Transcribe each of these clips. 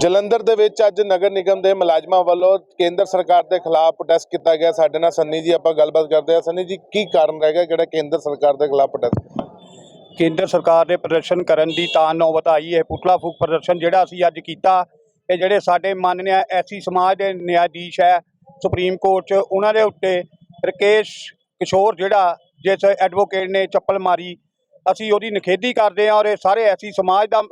ਜਲੰਧਰ ਦੇ ਵਿੱਚ ਅੱਜ ਨਗਰ ਨਿਗਮ ਦੇ ਮੁਲਾਜ਼ਮਾਂ ਵੱਲੋਂ ਕੇਂਦਰ ਸਰਕਾਰ ਦੇ ਖਿਲਾਫ ਪ੍ਰੋਟੈਸਟ ਕੀਤਾ ਗਿਆ। ਸਾਡੇ ਨਾਲ ਸੰਨੀ ਜੀ ਆਪਾਂ ਗੱਲਬਾਤ ਕਰਦੇ ਹਾਂ। ਸੰਨੀ ਜੀ, ਕੀ ਕਾਰਨ ਰਹਿ ਗਿਆ ਜਿਹੜਾ ਕੇਂਦਰ ਸਰਕਾਰ ਦੇ ਖਿਲਾਫ ਪ੍ਰੋਟੈਸਟ ਕੇਂਦਰ ਸਰਕਾਰ ਨੇ ਪ੍ਰਦਰਸ਼ਨ ਕਰਨ ਦੀ ਤਾਂ ਨੌਬਤ ਆਈ ਹੈ। ਪੁਤਲਾ ਫੂਕ ਪ੍ਰਦਰਸ਼ਨ ਜਿਹੜਾ ਅਸੀਂ ਅੱਜ ਕੀਤਾ, ਇਹ ਜਿਹੜੇ ਸਾਡੇ ਮਾਨਨਿਆ ਐਸੀ ਸਮਾਜ ਦੇ ਨਿਆਧੀਸ਼ ਹੈ ਸੁਪਰੀਮ ਕੋਰਟ 'ਚ, ਉਹਨਾਂ ਦੇ ਉੱਤੇ ਰਕੇਸ਼ ਕਿਸ਼ੋਰ ਜਿਹੜਾ, ਜਿਸ ਐਡਵੋਕੇਟ ਨੇ ਚੱਪਲ ਮਾਰੀ, ਅਸੀਂ ਉਹਦੀ ਨਿਖੇਧੀ ਕਰਦੇ ਹਾਂ ਔਰ ਇਹ ਸਾਰੇ ਐਸੀ ਸਮਾਜ ਦਾ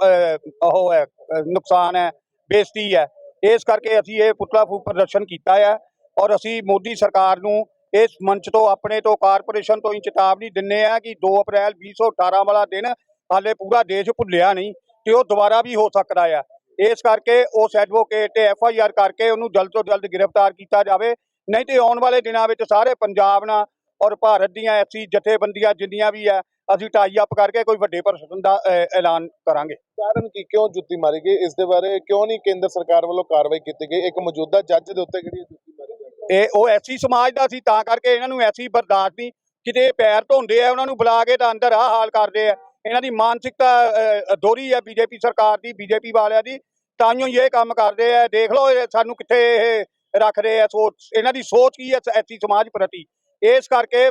ਉਹ ਹੈ ਨੁਕਸਾਨ ਹੈ। ਬੇਇੱਜ਼ਤੀ ਹੈ। ਇਸ ਕਰਕੇ ਅਸੀਂ ਇਹ ਪੁਤਲਾ ਫੂਕ ਪ੍ਰਦਰਸ਼ਨ ਕੀਤਾ ਹੈ ਔਰ ਅਸੀਂ ਮੋਦੀ ਸਰਕਾਰ ਨੂੰ ਇਸ ਮੰਚ ਤੋਂ, ਆਪਣੇ ਤੋਂ, ਕਾਰਪੋਰੇਸ਼ਨ ਤੋਂ ਹੀ ਚੇਤਾਵਨੀ ਦਿੰਨੇ ਆ ਕਿ 2 ਅਪ੍ਰੈਲ 2018 ਵਾਲਾ ਦਿਨ ਹਾਲੇ ਪੂਰਾ ਦੇਸ਼ ਭੁੱਲਿਆ ਨਹੀਂ ਤੇ ਉਹ ਦੁਬਾਰਾ ਵੀ ਹੋ ਸਕਦਾ ਆ। ਇਸ ਕਰਕੇ ਉਸ ਐਡਵੋਕੇਟ ਤੇ ਐਫ ਆਈ ਆਰ ਕਰਕੇ ਉਹਨੂੰ ਜਲਦ ਤੋਂ ਜਲਦ ਗ੍ਰਿਫਤਾਰ ਕੀਤਾ ਜਾਵੇ। ਨਹੀਂ ਤੇ ਆਉਣ ਵਾਲੇ ਦਿਨਾਂ ਵਿੱਚ ਸਾਰੇ ਪੰਜਾਬ ਨਾਲ ਔਰ ਭਾਰਤ ਦੀਆਂ ਐਸੀ ਜਥੇਬੰਦੀਆਂ ਜਿੰਨੀਆਂ ਵੀ ਆ ਅਸੀਂ ਟਾਈ ਅਪ ਕਰਕੇ ਕੋਈ ਵੱਡੇ ਪ੍ਰਦਰਸ਼ਨ ਦਾ ਐਲਾਨ ਕਰਾਂਗੇ। ਕਾਰਨ ਕੀ? ਕਿਉਂ ਜੁੱਤੀ ਮਾਰੀ ਗਈ? ਇਸ ਦੇ ਬਾਰੇ ਕਿਉਂ ਨਹੀਂ ਕੇਂਦਰ ਸਰਕਾਰ ਵੱਲੋਂ ਕਾਰਵਾਈ ਕੀਤੀ ਗਈ? ਇੱਕ ਮੌਜੂਦਾ ਜੱਜ ਦੇ ਉੱਤੇ ਕਿਹੜੀ ਜੁੱਤੀ ਮਾਰੀ ਗਈ? ਇਹ ਉਹ ਐਸੀ ਸਮਾਜ ਦਾ ਸੀ ਤਾਂ ਕਰਕੇ ਇਹਨਾਂ ਨੂੰ ਐਸੀ ਬਰਦਾਸ਼ਤ ਨਹੀਂ। ਕਿਤੇ ਪੈਰ ਧੋਂਦੇ ਆ ਉਹਨਾਂ ਨੂੰ ਬੁਲਾ ਕੇ ਤਾਂ ਅੰਦਰ ਆਹ ਹਾਲ ਕਰਦੇ ਆ। ਇਹਨਾਂ ਦੀ ਮਾਨਸਿਕਤਾ ਦੋਹਰੀ ਹੈ ਬੀਜੇਪੀ ਸਰਕਾਰ ਦੀ ਬੀਜੇਪੀ ਵਾਲਿਆਂ ਦੀ। ਤਾਂਹੀਓ ਹੀ ਇਹ ਕੰਮ ਕਰਦੇ ਆ। ਦੇਖ ਲਓ ਸਾਨੂੰ ਕਿੱਥੇ ਇਹ ਰੱਖਦੇ ਆ ਸੋਚ। ਇਹਨਾਂ ਦੀ ਸੋਚ ਕੀ ਹੈ ਐਸੀ ਸਮਾਜ ਪ੍ਰਤੀ? ਇਸ ਕਰਕੇ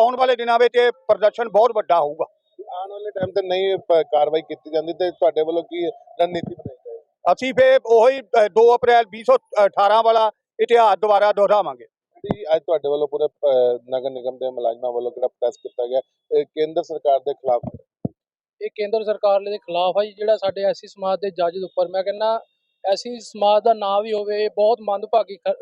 ਆਉਣ ਵਾਲੇ ਦਿਨਾਂ ਵਿੱਚ ਇਹ ਪ੍ਰਦਰਸ਼ਨ ਬਹੁਤ ਵੱਡਾ ਹੋਊਗਾ। ਆਉਣ ਵਾਲੇ ਟਾਈਮ ਤੇ ਨਹੀਂ ਕਾਰਵਾਈ ਕੀਤੀ ਜਾਂਦੀ ਤੇ ਤੁਹਾਡੇ ਵੱਲੋਂ ਕੀ ਰਣਨੀਤੀ ਬਣਾਈ ਜਾਏਗੀ? ਅਸੀਂ ਫੇ ਉਹੀ ਅਹ, 2 ਅਪ੍ਰੈਲ 2018 ਵਾਲਾ ਇਤਿਹਾਸ ਦੁਬਾਰਾ ਦੁਹਰਾਵਾਂਗੇ। ਜਿਹੜੀ ਅੱਜ ਤੁਹਾਡੇ ਵੱਲੋਂ ਪੂਰੇ ਨਗਰ ਨਿਗਮ ਦੇ ਮੁਲਾਜ਼ਮਾਂ ਵੱਲੋਂ ਜਿਹੜਾ ਪ੍ਰੋਟੈਸਟ ਕੀਤਾ ਗਿਆ? ਇਹ ਕੇਂਦਰ ਸਰਕਾਰ ਦੇ ਖਿਲਾਫ। ਇਹ ਕੇਂਦਰ ਸਰਕਾਰ ਦੇ ਖਿਲਾਫ ਹੈ ਜੀ, ਜਿਹੜਾ ਸਾਡੇ ਐਸੀ ਸਮਾਜ ਦੇ ਜੱਜ ਦੇ ਉੱਪਰ। ਮੈਂ ਕਹਿੰਦਾ ਐਸੀ ਸਮਾਜ ਦਾ ਨਾਂ ਵੀ ਹੋਵੇ, ਇਹ ਬਹੁਤ ਮੰਦਭਾਗੀ ਖ-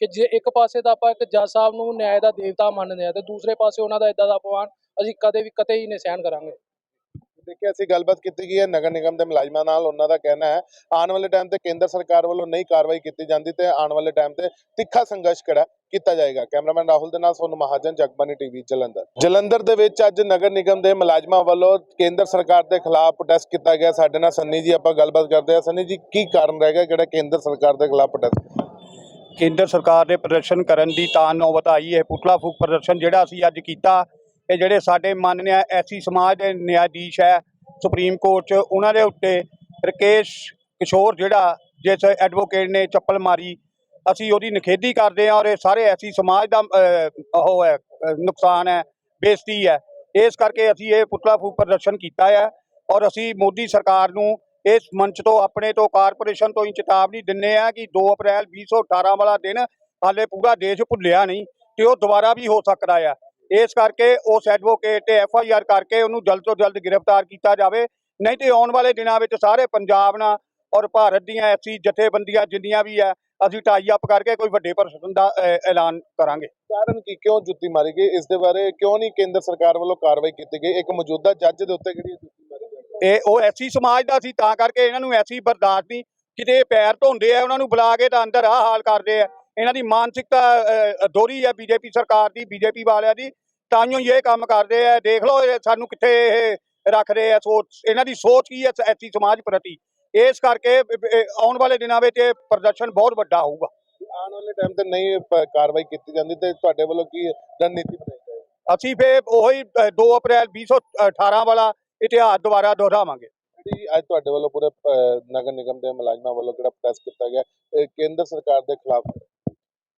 ਕਿ ਜੇ ਇੱਕ ਪਾਸੇ ਤਾਂ ਆਪਾਂ ਇੱਕ ਜੱਜ ਸਾਹਿਬ ਨੂੰ ਨਿਆਂ ਦਾ ਦੇਵਤਾ ਮੰਨਦੇ ਆ ਤੇ ਦੂਸਰੇ ਪਾਸੇ ਉਹਨਾਂ ਦਾ ਇਦਾਂ ਦਾ ਅਪਮਾਨ ਅਸੀਂ ਕਦੇ ਵੀ ਕਤੇ ਹੀ ਨਹੀਂ ਸਹਿਣ ਕਰਾਂਗੇ। ਦੇਖਿਆ, ਅਸੀਂ ਗੱਲਬਾਤ ਕੀਤੀ ਗਈ ਹੈ, ਨਗਰ ਨਿਗਮ ਦੇ ਮੁਲਾਜ਼ਮਾਂ ਨਾਲ ਉਹਨਾਂ ਦਾ ਕਹਿਣਾ ਹੈ, ਆਉਣ ਵਾਲੇ ਟਾਈਮ ਤੇ ਕੇਂਦਰ ਸਰਕਾਰ ਵੱਲੋਂ ਨਹੀਂ ਕਾਰਵਾਈ ਕੀਤੀ ਜਾਂਦੀ ਤੇ ਆਉਣ ਵਾਲੇ ਟਾਈਮ ਤੇ ਤਿੱਖਾ ਸੰਘਰਸ਼ ਕਿਹੜਾ ਕੀਤਾ ਜਾਏਗਾ। ਕੈਮਰਾਮੈਨ ਰਾਹੁਲ ਦੇ ਨਾਲ ਸੋਨੂੰ ਮਹਾਜਨ ਜਗਬਾਨੀ ਟੀਵੀ, ਜਲੰਧਰ। ਜਲੰਧਰ ਦੇ ਵਿੱਚ ਅੱਜ ਨਗਰ ਨਿਗਮ ਦੇ ਮੁਲਾਜ਼ਮਾਂ ਵੱਲੋਂ ਕੇਂਦਰ ਸਰਕਾਰ ਦੇ ਖਿਲਾਫ ਪ੍ਰੋਟੈਸਟ ਕੀਤਾ ਗਿਆ। ਸਾਡੇ ਨਾਲ ਸੰਨੀ ਜੀ ਆਪਾਂ ਗੱਲਬਾਤ ਕਰਦੇ ਹਾਂ। ਸੰਨੀ ਜੀ, ਕੀ ਕਾਰਨ ਰਹਿ ਗਿਆ ਜਿਹੜਾ ਕੇਂਦਰ ਸਰਕਾਰ ਦੇ ਖਿਲਾਫ ਪ੍ਰੋਟੈਸਟ ਕੇਂਦਰ ਸਰਕਾਰ ਦੇ ਪ੍ਰਦਰਸ਼ਨ ਕਰਨ ਦੀ ਤਾਂ ਨੌਬਤ ਆਈ ਹੈ। ਪੁਤਲਾ ਫੂਕ ਪ੍ਰਦਰਸ਼ਨ ਜਿਹੜਾ ਅਸੀਂ ਅੱਜ ਕੀਤਾ, ਇਹ ਜਿਹੜੇ ਸਾਡੇ ਮਾਨਨਿਆ ਐਸੀ ਸਮਾਜ ਦੇ ਨਿਆਧੀਸ਼ ਹੈ, ਸੁਪਰੀਮ ਕੋਰਟ 'ਚ, ਉਹਨਾਂ ਦੇ ਉੱਤੇ ਰਕੇਸ਼ ਕਿਸ਼ੋਰ ਜਿਹੜਾ, ਜਿਸ ਐਡਵੋਕੇਟ ਨੇ ਚੱਪਲ ਮਾਰੀ ਅਸੀਂ ਉਹਦੀ ਨਿਖੇਧੀ ਕਰਦੇ ਹਾਂ ਔਰ ਇਹ ਸਾਰੇ ਐਸੀ ਸਮਾਜ ਦਾ ਉਹ ਹੈ ਨੁਕਸਾਨ ਹੈ, ਬੇਇੱਜ਼ਤੀ ਹੈ। ਇਸ ਕਰਕੇ ਅਸੀਂ ਇਹ ਪੁਤਲਾ ਫੂਕ ਪ੍ਰਦਰਸ਼ਨ ਕੀਤਾ ਹੈ ਔਰ ਅਸੀਂ ਮੋਦੀ ਸਰਕਾਰ ਨੂੰ ਇਸ ਮੰਚ ਤੋਂ, ਆਪਣੇ ਤੋਂ, ਕਾਰਪੋਰੇਸ਼ਨ ਤੋਂ ਹੀ ਚੇਤਾਵਨੀ ਦਿੰਨੇ ਆ ਕਿ 2 ਅਪ੍ਰੈਲ 2018 ਵਾਲਾ ਦਿਨ ਹਾਲੇ ਪੂਰਾ ਦੇਸ਼ ਭੁੱਲਿਆ ਨਹੀਂ ਤੇ ਉਹ ਦੁਬਾਰਾ ਵੀ ਹੋ ਸਕਦਾ ਆ। ਇਸ ਕਰਕੇ ਉਸ ਐਡਵੋਕੇਟ ਤੇ ਐਫ ਆਈ ਆਰ ਕਰਕੇ ਉਹਨੂੰ ਜਲਦ ਤੋਂ ਜਲਦ ਗ੍ਰਿਫਤਾਰ ਕੀਤਾ ਜਾਵੇ। ਨਹੀਂ ਤੇ ਆਉਣ ਵਾਲੇ ਦਿਨਾਂ ਵਿੱਚ ਸਾਰੇ ਪੰਜਾਬ ਨਾਲ ਔਰ ਭਾਰਤ ਦੀਆਂ ਐਸੀ ਜਥੇਬੰਦੀਆਂ ਜਿੰਨੀਆਂ ਵੀ ਆ ਅਸੀਂ ਟਾਈ ਅਪ ਕਰਕੇ ਕੋਈ ਵੱਡੇ ਪ੍ਰਦਰਸ਼ਨ ਦਾ ਐਲਾਨ ਕਰਾਂਗੇ। ਕਾਰਨ ਕੀ ਕਿਉਂ ਜੁੱਤੀ ਮਾਰੀ ਗਈ? ਇਸ ਦੇ ਬਾਰੇ ਕਿਉਂ ਨਹੀਂ ਕੇਂਦਰ ਸਰਕਾਰ ਵੱਲੋਂ ਕਾਰਵਾਈ ਕੀਤੀ ਗਈ? ਇੱਕ ਮੌਜੂਦਾ ਜੱਜ ਦੇ ਉੱਤੇ ਕਿਹੜੀ ਜੁੱਤੀ ਮਾਰੀ ਗਈ? ਇਹ ਉਹ ਐਸੀ ਸਮਾਜ ਦਾ ਸੀ ਤਾਂ ਕਰਕੇ ਇਹਨਾਂ ਨੂੰ ਐਸੀ ਬਰਦਾਸ਼ਤ ਨਹੀਂ। ਕਿਤੇ ਪੈਰ ਧੋਂਦੇ ਆ ਉਹਨਾਂ ਨੂੰ ਬੁਲਾ ਕੇ ਤਾਂ ਅੰਦਰ ਆਹ ਹਾਲ ਕਰਦੇ ਆ। ਇਹਨਾਂ ਦੀ ਮਾਨਸਿਕਤਾ ਦੋਹਰੀ ਹੈ ਬੀਜੇਪੀ ਸਰਕਾਰ ਦੀ ਬੀਜੇਪੀ ਵਾਲਿਆਂ ਦੀ। ਤਾਂਹੀਓ ਹੀ ਇਹ ਕੰਮ ਕਰਦੇ ਆ। ਦੇਖ ਲਓ ਸਾਨੂੰ ਕਿੱਥੇ ਇਹ ਰੱਖਦੇ ਆ ਸੋਚ। ਇਹਨਾਂ ਦੀ ਸੋਚ ਕੀ ਹੈ ਐਸੀ ਸਮਾਜ ਪ੍ਰਤੀ? ਇਸ ਕਰਕੇ ਆਉਣ ਵਾਲੇ ਦਿਨਾਂ ਵਿੱਚ ਇਹ ਪ੍ਰਦਰਸ਼ਨ ਬਹੁਤ ਵੱਡਾ ਹੋਊਗਾ। ਆਉਣ ਵਾਲੇ ਟਾਈਮ ਤੇ ਨਹੀਂ ਕਾਰਵਾਈ ਕੀਤੀ ਜਾਂਦੀ ਤੇ ਤੁਹਾਡੇ ਵੱਲੋਂ ਕੀ ਰਣਨੀਤੀ ਬਣਾਈ ਜਾਏਗੀ? ਅਸੀਂ ਫੇ ਉਹੀ ਅਹ, 2 ਅਪ੍ਰੈਲ 2018 ਵਾਲਾ ਇਤਿਹਾਸ ਦੁਬਾਰਾ ਦੁਹਰਾਵਾਂਗੇ। ਜਿਹੜੀ ਅੱਜ ਤੁਹਾਡੇ ਵੱਲੋਂ ਪੂਰੇ ਨਗਰ ਨਿਗਮ ਦੇ ਮੁਲਾਜ਼ਮਾਂ ਵੱਲੋਂ ਜਿਹੜਾ ਪ੍ਰੋਟੈਸਟ ਕੀਤਾ ਗਿਆ ਇਹ ਕੇਂਦਰ ਸਰਕਾਰ ਦੇ ਖਿਲਾਫ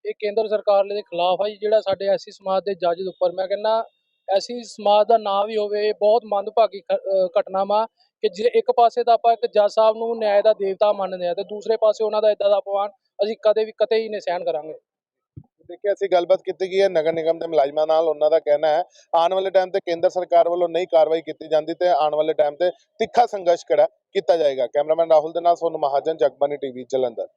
ਇਹ ਕੇਂਦਰ ਸਰਕਾਰ ਦੇ ਖਿਲਾਫ ਹੈ ਜੀ, ਜਿਹੜਾ ਸਾਡੇ ਐਸੀ ਸਮਾਜ ਦੇ ਜੱਜ ਦੇ ਉੱਪਰ ਮੈਂ ਕਹਿੰਦਾ ਐਸੀ ਸਮਾਜ ਦਾ ਨਾਂ ਵੀ ਹੋਵੇ ਬਹੁਤ ਮੰਦਭਾਗੀ ਖ- ਅਹ ਘਟਨਾ ਵਾ ਕਿ ਜੇ ਇੱਕ ਪਾਸੇ ਤਾਂ ਆਪਾਂ ਇੱਕ ਜੱਜ ਸਾਹਿਬ ਨੂੰ ਨਿਆਂ ਦਾ ਦੇਵਤਾ ਮੰਨਦੇ ਆ ਤੇ ਦੂਸਰੇ ਪਾਸੇ ਉਹਨਾਂ ਦਾ ਇਦਾਂ ਦਾ ਅਪਮਾਨ ਅਸੀਂ ਕਦੇ ਵੀ ਕਤੇ ਹੀ ਨਹੀਂ ਸਹਿਣ ਕਰਾਂਗੇ। ਦੇਖਿਆ, ਅਸੀਂ ਗੱਲਬਾਤ ਕੀਤੀ ਗਈ ਹੈ, ਨਗਰ ਨਿਗਮ ਦੇ ਮੁਲਾਜ਼ਮਾਂ ਨਾਲ ਉਹਨਾਂ ਦਾ ਕਹਿਣਾ ਹੈ, ਆਉਣ ਵਾਲੇ ਟਾਈਮ ਤੇ ਕੇਂਦਰ ਸਰਕਾਰ ਵੱਲੋਂ ਨਹੀਂ ਕਾਰਵਾਈ ਕੀਤੀ ਜਾਂਦੀ ਤੇ ਆਉਣ ਵਾਲੇ ਟਾਈਮ ਤੇ ਤਿੱਖਾ ਸੰਘਰਸ਼ ਕਿਹੜਾ ਕੀਤਾ ਜਾਏਗਾ? ਕੈਮਰਾਮੈਨ ਰਾਹੁਲ ਦੇ ਨਾਲ ਸੋਨੂੰ ਮਹਾਜਨ ਜਗਬਾਨੀ ਟੀਵੀ, ਜਲੰਧਰ।